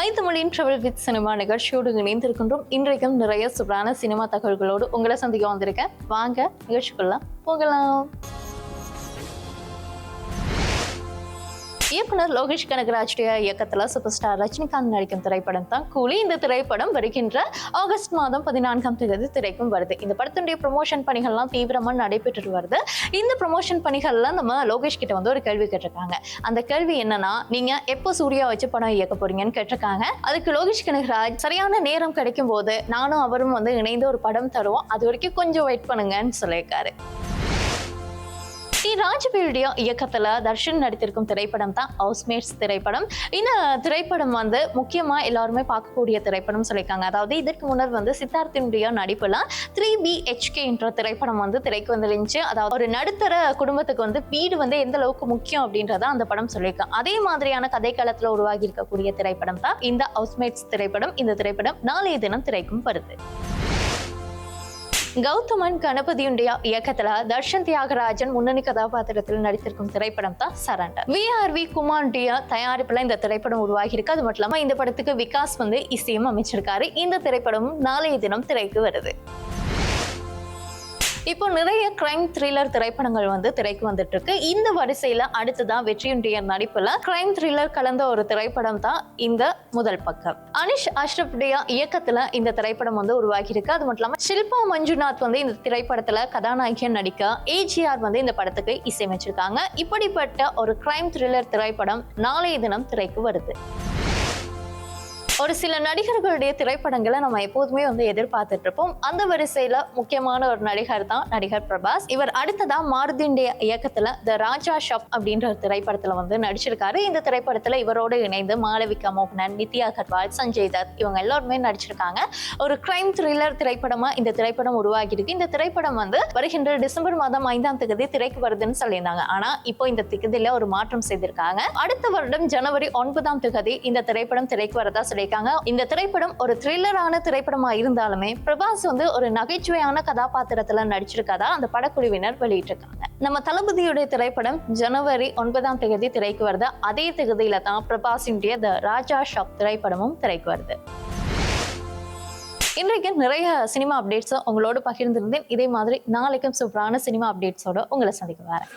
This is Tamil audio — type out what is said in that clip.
ஐந்து மொழியின் ட்ராவல் வித் சினிமா நிகழ்ச்சியோடு இணைந்திருக்கின்றோம். இன்றைக்கும் நிறைய சூப்பரான சினிமா தகவல்களோடு உங்களை சந்திக்க வந்திருக்கேன். வாங்க நிகழ்ச்சிக்குள்ள போகலாம். இயக்குனர் லோகேஷ் கனகராஜுடைய இயக்கத்துல சூப்பர் ஸ்டார் ரஜினிகாந்த் நடிக்கும் திரைப்படம் தான் கூலி. இந்த திரைப்படம் வருகின்ற ஆகஸ்ட் மாதம் பதினான்காம் தேதி திரைக்கும் வருது. இந்த படத்தினுடைய ப்ரொமோஷன் பணிகள்லாம் தீவிரமா நடைபெற்று வருது. இந்த ப்ரொமோஷன் பணிகள்லாம் நம்ம லோகேஷ் கிட்ட வந்து ஒரு கேள்வி கேட்டிருக்காங்க. அந்த கேள்வி என்னன்னா நீங்க எப்போ சூர்யா வச்சு படம் இயக்க போறீங்கன்னு கேட்டிருக்காங்க. அதுக்கு லோகேஷ் கனகராஜ் சரியான நேரம் கிடைக்கும் போது நானும் அவரும் வந்து இணைந்து ஒரு படம் தருவோம். அது வரைக்கும் கொஞ்சம் வெயிட் பண்ணுங்கன்னு சொல்லியிருக்காரு. ஸ்ரீ ராஜவேலுடைய இயக்கத்தில் தர்ஷன் நடித்திருக்கும் திரைப்படம் தான் ஹவுஸ்மேட்ஸ் திரைப்படம். இந்த திரைப்படம் வந்து முக்கியமாக எல்லாருமே பார்க்கக்கூடிய திரைப்படம் சொல்லியிருக்காங்க. அதாவது இதற்கு முன்னர் வந்து சித்தார்த்தினுடைய நடிப்பில் த்ரீ பி ஹெச்கே என்ற திரைப்படம் வந்து திரைக்கு வந்துருந்துச்சு. அதாவது ஒரு நடுத்தர குடும்பத்துக்கு வந்து வீடு வந்து எந்த அளவுக்கு முக்கியம் அப்படின்றத அந்த படம் சொல்லியிருக்காங்க அதே மாதிரியான கதைக்களத்துல உருவாகி இருக்கக்கூடிய திரைப்படம் தான் இந்த ஹவுஸ்மேட்ஸ் திரைப்படம். இந்த திரைப்படம் நாளைய தினம் திரைக்கும் வருது கௌதமன் கணபதியுடைய இயக்கத்துல தர்ஷன் தியாகராஜன் முன்னணி கதாபாத்திரத்தில் நடித்திருக்கும் திரைப்படம் தான் சரண்டர். வி ஆர் வி குமாருடைய தயாரிப்புல இந்த திரைப்படம் உருவாகி இருக்கு அது மட்டும் இல்லாம இந்த படத்துக்கு விகாஸ் வந்து இசையும் அமைச்சிருக்காரு. இந்த திரைப்படமும் நாளைய தினம் திரைக்கு வருது. இப்போ நிறைய கிரைம் த்ரில்லர் திரைப்படங்கள் வந்து திரைக்கு வந்துட்டு இருக்கு இந்த வரிசையில அடுத்ததான் வெற்றியுடைய நடிப்புல கிரைம் த்ரில்லர் கலந்த ஒரு திரைப்படம் தான் இந்த முதல் பக்கம். அனிஷ் அஷ்ரப்டியா இயக்கத்துல இந்த திரைப்படம் வந்து உருவாகி இருக்கு அது மட்டும் இல்லாம ஷில்பா மஞ்சுநாத் வந்து இந்த திரைப்படத்துல கதாநாயகியா நடிக்க ஏஜிஆர் வந்து இந்த படத்துக்கு இசையமைச்சிருக்காங்க. இப்படிப்பட்ட ஒரு கிரைம் த்ரில்லர் திரைப்படம் நாளைய தினம் திரைக்கு வருது. ஒரு சில நடிகர்களுடைய திரைப்படங்களை நம்ம எப்போதுமே வந்து எதிர்பார்த்துட்டு இருப்போம். அந்த வரிசையில முக்கியமான ஒரு நடிகர் தான் நடிகர் பிரபாஸ். இவர் அடுத்ததா மாருதிண்டிய இயக்கத்துல த ராஜா ஷப் அப்படின்ற ஒரு திரைப்படத்துல வந்து நடிச்சிருக்காரு. இந்த திரைப்படத்துல இவரோடு இணைந்து மாளவிகா மோகனன் நித்யா அகர்வால் சஞ்சய் தத் இவங்க எல்லாருமே நடிச்சிருக்காங்க. ஒரு கிரைம் த்ரில்லர் திரைப்படமா இந்த திரைப்படம் உருவாகி இருக்கு இந்த திரைப்படம் வந்து வருகின்ற டிசம்பர் மாதம் ஐந்தாம் தேதி திரைக்கு வருதுன்னு சொல்லியிருந்தாங்க. ஆனா இப்போ இந்த திகதியில ஒரு மாற்றம் செய்திருக்காங்க. அடுத்த வருடம் ஜனவரி ஒன்பதாம் திகதி இந்த திரைப்படம் திரைக்கு வரதா பண்ணியிருக்காங்க. இந்த திரைப்படம் ஒரு த்ரில்லரான திரைப்படமா இருந்தாலுமே பிரபாஸ் வந்து ஒரு நகைச்சுவையான கதாபாத்திரத்துல நடிச்சிருக்கதா அந்த படக்குழுவினர் வெளியிட்டிருக்காங்க. நம்ம தளபதியுடைய திரைப்படம் ஜனவரி ஒன்பதாம் தேதி திரைக்கு வருது. அதே தேதியில தான் பிரபாஸினுடைய த ராஜா ஷாப் திரைப்படமும் திரைக்கு வருது. இன்றைக்கு நிறைய சினிமா அப்டேட்ஸை உங்களோட பகிர்ந்திருந்தேன். இதே மாதிரி நாளைக்கும் சூப்பரான சினிமா அப்டேட்ஸோட உங்களை சந்திக்க வரேன்.